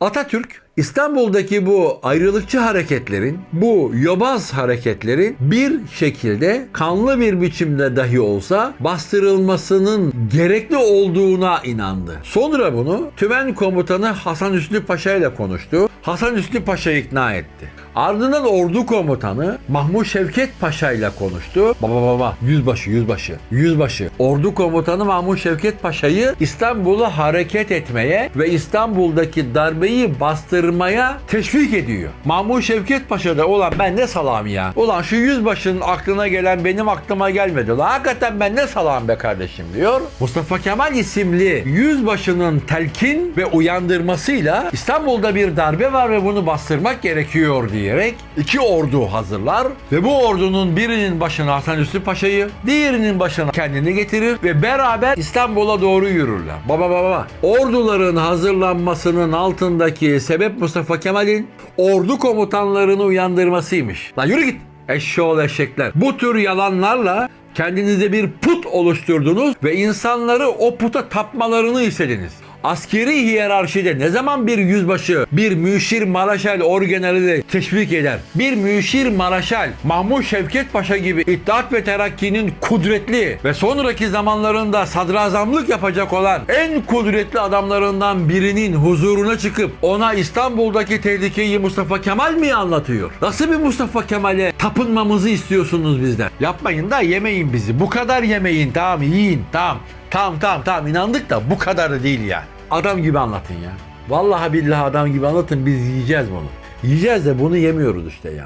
Atatürk İstanbul'daki bu ayrılıkçı hareketlerin, bu yobaz hareketlerin bir şekilde kanlı bir biçimde dahi olsa bastırılmasının gerekli olduğuna inandı. Sonra bunu Tümen Komutanı Hasan Üslü Paşa ile konuştu. Hasan Üslü Paşa ikna etti. Ardından ordu komutanı Mahmut Şevket Paşa ile konuştu. Baba baba yüzbaşı yüzbaşı yüzbaşı. Ordu komutanı Mahmut Şevket Paşa'yı İstanbul'a hareket etmeye ve İstanbul'daki darbeyi bastırmaya teşvik ediyor. Mahmut Şevket Paşa da ulan ben ne salam ya. Ulan şu yüzbaşının aklına gelen benim aklıma gelmedi. Ulan hakikaten ben ne salam be kardeşim diyor. Mustafa Kemal isimli yüzbaşının telkin ve uyandırmasıyla İstanbul'da bir darbe var ve bunu bastırmak gerekiyor diyerek iki ordu hazırlar ve bu ordunun birinin başına Hasan Üstü Paşa'yı, diğerinin başına kendini getirir ve beraber İstanbul'a doğru yürürler. Baba baba baba. Orduların hazırlanmasının altındaki Mustafa Kemal'in ordu komutanlarını uyandırmasıymış. Lan yürü git. Eşşoğlu eşekler. Bu tür yalanlarla kendinize bir put oluşturdunuz ve insanları o puta tapmalarını istediniz. Askeri hiyerarşide ne zaman bir yüzbaşı, bir müşir maraşal orgenerali teşvik eder? Bir müşir maraşal Mahmut Şevket Paşa gibi İttihat ve Terakki'nin kudretli ve sonraki zamanlarında sadrazamlık yapacak olan en kudretli adamlarından birinin huzuruna çıkıp ona İstanbul'daki tehlikeyi Mustafa Kemal mi anlatıyor? Nasıl bir Mustafa Kemal'e tapınmamızı istiyorsunuz bizden? Yapmayın da yemeyin bizi. Bu kadar yemeyin. Tamam yiyin. Tamam. Tamam tamam tamam inandık da bu kadar da değil yani. Adam gibi anlatın ya. Vallahi billahi adam gibi anlatın biz yiyeceğiz bunu. Yiyeceğiz de bunu yemiyoruz işte yani.